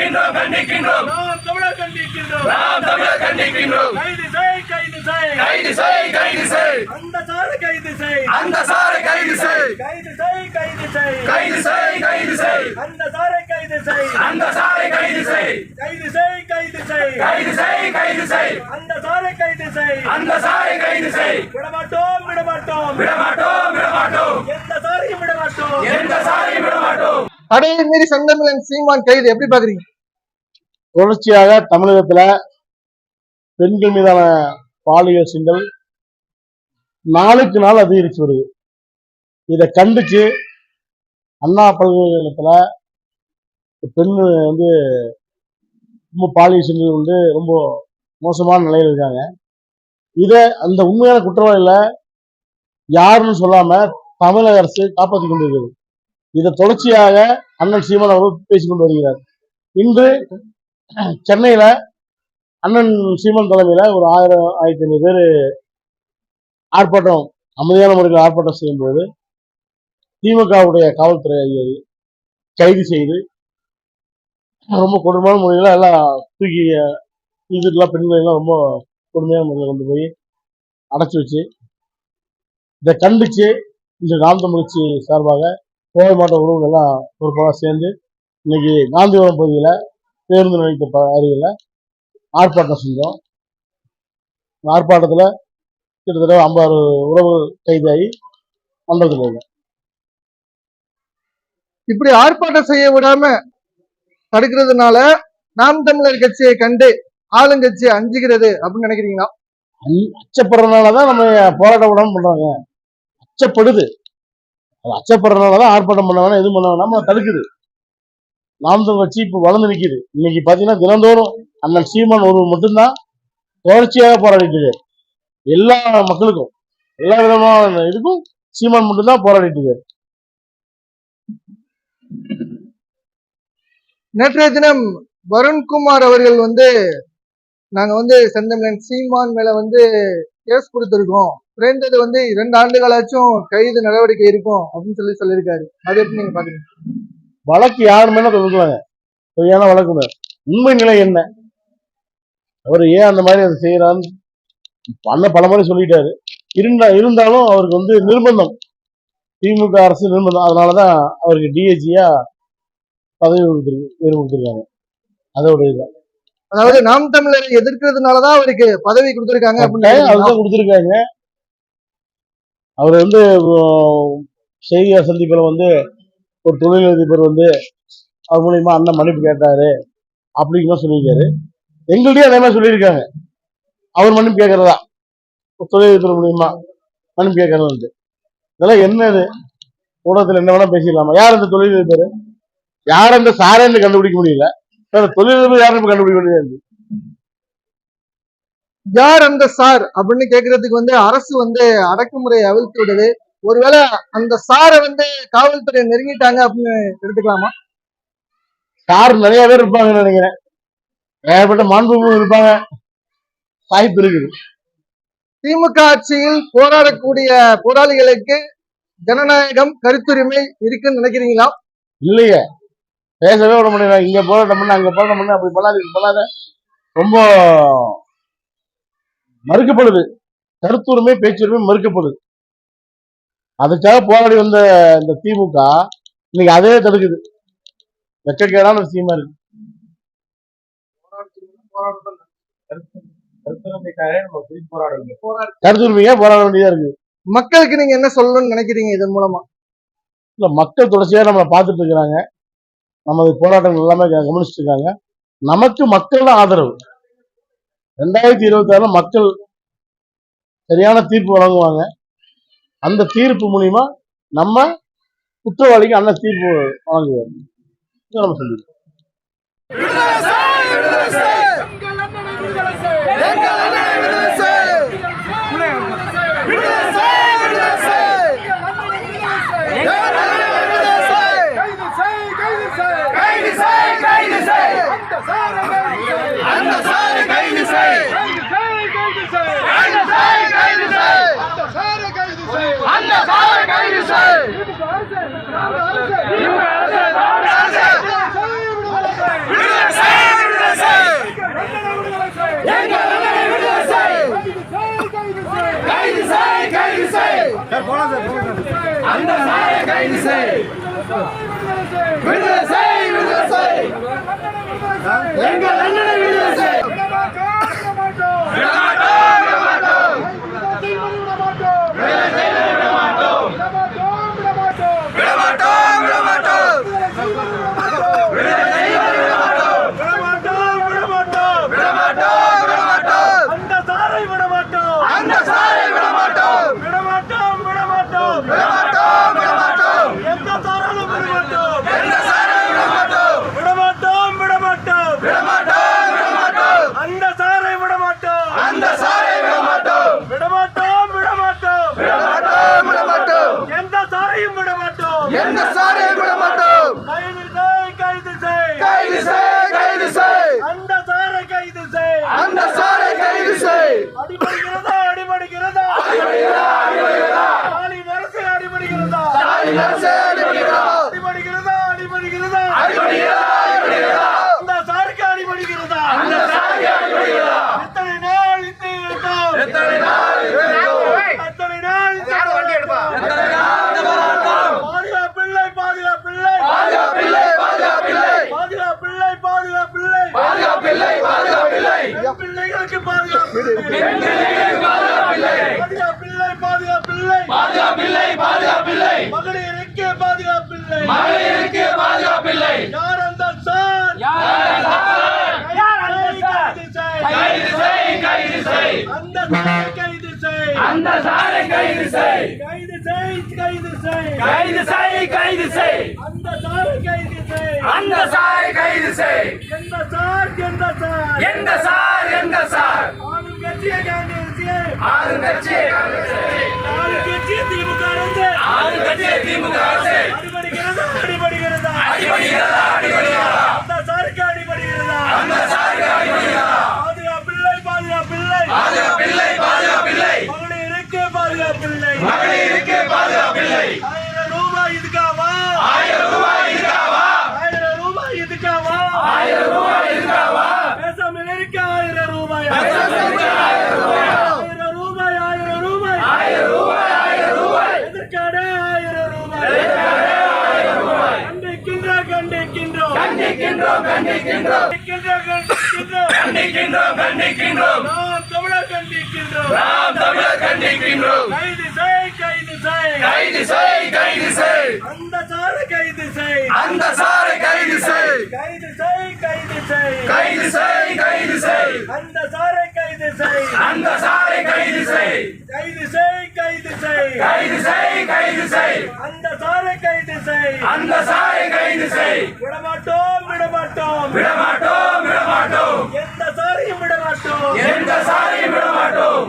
கண்டிக்கின்றோம் கண்டிக்கின்றோம் நாம் தமிழர் கண்டிக்கின்றோம் நாம் தமிழர் கண்டிக்கின்றோம் கைது செய் கைது செய் கைது செய் கைது செய் அந்த சாரை கைது செய் அந்த சாரை கைது செய் கைது செய் கைது செய் கைது செய் கைது செய் அந்த சாரை கைது செய் அந்த சாரை கைது செய் கைது செய் கைது செய் கைது செய் கைது செய் அந்த சாரை கைது செய் அந்த சாரை கைது செய் விடமாட்டோம் விடமாட்டோம் விடமாட்டோம் அடையை தடையை மீறி சங்கமிலன் சீமான் கைது எப்படி பாக்குறீங்க தொடர்ச்சியாக தமிழகத்துல பெண்கள் மீதான பாலியல் சிங்கல் நாளுக்கு நாள் அதிகரித்து வருது. இதை கண்டிச்சு அண்ணா பல்கலைக்கழகத்தில் பெண் வந்து ரொம்ப பாலியல் சிங்கல் வந்து ரொம்ப மோசமான நிலையில் இருக்காங்க. இதை அந்த உண்மையான குற்றவாளிகளை யாருன்னு சொல்லாம தமிழக அரசு காப்பாற்றி கொண்டிருக்கிறது. இதை தொடர்ச்சியாக அண்ணன் சீமான் அவர்கள் பேசிக்கொண்டு வருகிறார். இன்று சென்னையில அண்ணன் சீமான் தலைமையில ஒரு ஆயிரம் ஆயிரத்தி ஐநூறு பேர் ஆர்ப்பாட்டம் அமைதியான முறையில் ஆர்ப்பாட்டம் செய்யும்போது திமுகவுடைய காவல்துறை அதிகாரி கைது செய்து ரொம்ப கொடுமையான முறையில் எல்லாம் தூக்கி இதுக்கெல்லாம் பெண்கள் ரொம்ப கொடுமையான முறையில் கொண்டு போய் அடைச்சி வச்சு இதை கண்டிச்சு இந்த நாம் தமிழ்ச்சி சார்பாக கோவை மாவட்ட உறவுகள் எல்லாம் பொறுப்பாக சேர்ந்து இன்னைக்கு காந்திபுரம் பகுதியில் பேருந்து நிலையத்தை அருகில் ஆர்ப்பாட்டம் செஞ்சோம். ஆர்ப்பாட்டத்தில் கிட்டத்தட்ட ஐம்பது உறவுகள் கைதாகி மண்டலத்தில் இல்லை இப்படி ஆர்ப்பாட்டம் செய்ய விடாம தடுக்கிறதுனால நாம் தமிழர் கட்சியை கண்டு ஆளுங்கட்சி அஞ்சுகிறது அப்படின்னு நினைக்கிறீங்களா? அச்சப்படுறதுனால தான் நம்ம போராட்டம் விடாம பண்றாங்க அச்சப்படுது. அச்சப்படுறதுனால தான் ஆர்ப்பாட்டம் பண்ண வேணாம் எதுவும் பண்ண வேணாம் தடுக்குது. நாம் தமிழ் கட்சி இப்போ வளர்ந்து நிற்கிது இன்னைக்கு பார்த்தீங்கன்னா தினந்தோறும் அண்ணன் சீமான் ஒருவர் மட்டும்தான் தொடர்ச்சியாக போராடிட்டு எல்லா மக்களுக்கும் எல்லா விதமான இதுக்கும் சீமான் மட்டும்தான் போராடிட்டு இருக்காரு. நேற்றைய தினம் வருண்குமார் அவர்கள் வந்து நாங்க வந்து செந்தமிழன் சீமான் மேல வந்து கேஸ் கொடுத்துருக்கோம். குறைந்தது வந்து இரண்டு ஆண்டுகளாச்சும் கைது நடவடிக்கை இருக்கும் அப்படின்னு சொல்லி சொல்லியிருக்காரு. அது எப்படி நீங்க பாக்குறீங்க வழக்கு யார் மேல பொய்யான வழக்கு உண்மை நிலை என்ன? அவர் ஏன் அந்த மாதிரி அதை செய்யறான்னு பண்ண பல முறை சொல்லிட்டாரு. இருந்தா இருந்தாலும் அவருக்கு வந்து நிர்பந்தம். திமுக அரசு நிர்பந்தம். அதனாலதான் அவருக்கு டிஏஜியா பதவி கொடுத்துருக்கு உயர்வு கொடுத்துருக்காங்க அதோட இதுதான் அதாவது நாம் தமிழரை எதிர்க்கிறதுனாலதான் அவருக்கு பதவி கொடுத்திருக்காங்க அப்படின்னு? அதுதான் கொடுத்துருக்காங்க. அவர் வந்து உம், செய்தியாளர் வந்து ஒரு தொழிலதிபர் வந்து அவர் மூலியமா அண்ணன் மன்னிப்பு கேட்டாரு அப்படிங்கிற சொல்லியிருக்காரு. எங்கள்கிட்டயும் அதே மாதிரி சொல்லியிருக்காங்க. அவர் மன்னிப்பு கேட்கறதா? ஒரு தொழிலதிபர் மூலியமா மன்னிப்பு கேட்கறது இதெல்லாம் என்னது? ஊடகத்தில் என்ன வேணா பேசிடலாமா? யார் அந்த தொழிலதிபர்? யார் அந்த சாரேன்னு கண்டுபிடிக்க முடியல. வேறு தொழிலதிபர் யாரும் கண்டுபிடிக்க முடியாது யார் அந்த சார்? அப்படின்னு கேக்குறதுக்கு வந்து அரசு வந்து அடக்குமுறையை அவிழ்த்து விடுது ஒருவேளை அந்த சாரை வந்து காவல்துறை நெருங்கிட்டாங்க அப்படின்னு எடுத்துக்கலாமா? சார் நிறைய பேர் இருப்பாங்கன்னு நினைக்கிறேன். ஏகப்பட்ட மாண்புமிகு இருப்பாங்க. வாய்ப்பு இருக்குது. திமுக ஆட்சியில் போராடக்கூடிய போராளிகளுக்கு ஜனநாயகம் கருத்துரிமை இருக்குன்னு நினைக்கிறீங்களா? இல்லையே. பேசவே விட முடியல இங்க போராட்டம் பண்ண அங்க போராட்டம் பண்ண அப்படி இப்படி பண்ணாத. ரொம்ப மறுக்கப்படுது. கருத்துரிமை பேச்சுரிமை மறுக்கப்படுது. அதுக்காக போராடி வந்த இந்த திமுக இன்னைக்கு அதே தடுக்குது. வெக்கக்கேடான விஷயமா இருக்கு. கருத்துரிமையா போராட வேண்டியதா இருக்கு மக்களுக்கு நீங்க என்ன சொல்லணும்னு நினைக்கிறீங்க இதன் மூலமா? இல்ல மக்கள் தொடர்ச்சியா நம்மளை பார்த்துட்டு இருக்கிறாங்க. நமது போராட்டங்கள் எல்லாமே கவனிச்சுட்டு இருக்காங்க. நமக்கு மக்கள் தான் ஆதரவு. ரெண்டாயிரத்தி இருபத்தி ஆறுல மக்கள் சரியான தீர்ப்பு வழங்குவாங்க. அந்த தீர்ப்பு மூலியமா நம்ம குற்றவாளிக்கு அண்ணன் தீர்ப்பு வழங்குவார் நம்ம சொல்லிடுவோம் அந்த சாயை கைது செய். விடுதலை செய் விடுதலை செய். எங்கள் அண்ணன் கைது செய். அந்த சாரை கைது செய். கைது செய் கைது செய். கைது செய் கைது செய். அந்த சாரை கைது செய். அந்த சாரை கைது செய். எந்த சார் எந்த சார்? எந்த சார் எந்த சார்? ஆளும் கட்சியை காங்கிரஸ். ஆளுங்கட்சி ஆளும் கட்சியை திமுக அரசு. ஆளுங்கட்சி திமுக அரசு. அடிபடுகிறதா அடிபடுகிறதா? அடிபடுகிறதா அடிபடுகிறதா? அந்த சாருக்கு அடிபடுகிறதா? அந்த சாருக்கு கண்டிக்கின்றோம் கண்டிக்கின்றோம். கண்டிக்கின்றோம் கண்டிக்கின்றோம். நாம் தமிழர் கண்டிக்கின்றோம். நாம் தமிழர் கண்டிக்கின்றோம் கைது செய் கைது செய். கைது செய் கைது செய் அந்த சார கைது செய். அந்த சாரை கைது செய் கைது செய். கைது செய் கைது செய் கைது செய் அந்த சாரை கைது செய். அந்த சாரை கைது செய் கைது செய். கைது செய் கைது செய். கைது செய் அந்த செய் அந்த சாரை கைது செய் விடமாட்டோம் விடமாட்டோம். விடமாட்டோம் விடமாட்டோம். எந்த சாரையும் விடமாட்டோம். எந்த சாரையும் விடமாட்டோம்.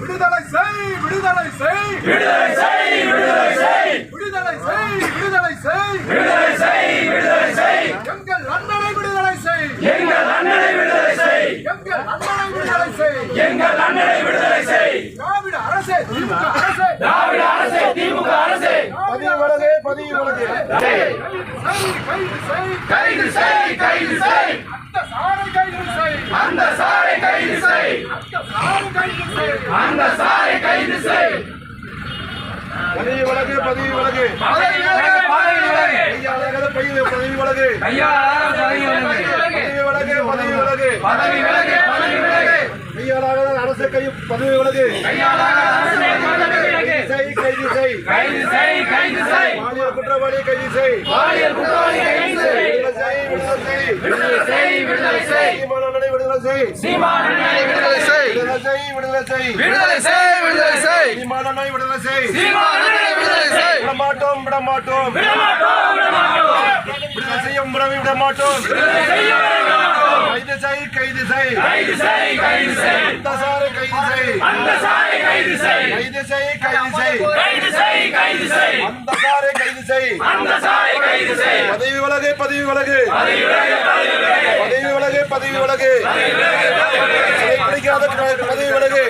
விடுதலை செய் விடுதலை செய். விடுதலை செய் விடுதலை செய். விடுதலை செய் விடுதலை செய். விடுதலை செய் விடுதலை செய். எங்கள் அண்ணனை விடுதலை செய். எங்கள் அண்ணனை விடுதலை செய். எங்கள் அண்ணனை விடுதலை செய். எங்கள் அண்ணனை விடுதலை செய். திராவிட அரசே திமுக அரசே. திராவிட அரசே திமுக அரசே. பதிவு வழங்கு பதிவு வழங்கு கைது செய் கைது செய். அந்த சாரை கைது செய். அந்த சாரை கைது செய். பதிவு வழக்கு பதவி வழக்கு கையாளாக செய் கைது செய் கைது செய் கைது செய் பாலியல் குற்றவாளி கைது செய் பாலியல் குற்றவாளி கைது செய் விடுதலை செய். விடுதலை செய் விடுதலை செய். சீமானண்ணனை விடுதலை செய். விடுதலை செய். விடுதலை செய் விடுதலை செய். விடுதலை செய் சீமானண்ணனை விடுதலை செய். சீமானண்ணனை விடுதலை செய். விட மாட்டோம் விட மாட்டோம் விடமாட்டோம் விடமாட்டோம். விடுதலை செய்யும் விடவே விட மாட்டோம். கைது செய் கைது செய். கைது செய் கைது செய். அந்த சாரை கைது செய். அந்த சாரை கைது செய். கைது செய் கைது செய். கைது செய் கைது செய். அந்த சாரை கைது செய். அந்த சாரை கைது செய். பதவி விலகு பதவி விலகு. பதவி விலகு பதவி விலகு. பதவி விலகு பதவி விலகு. பதவி விலகு.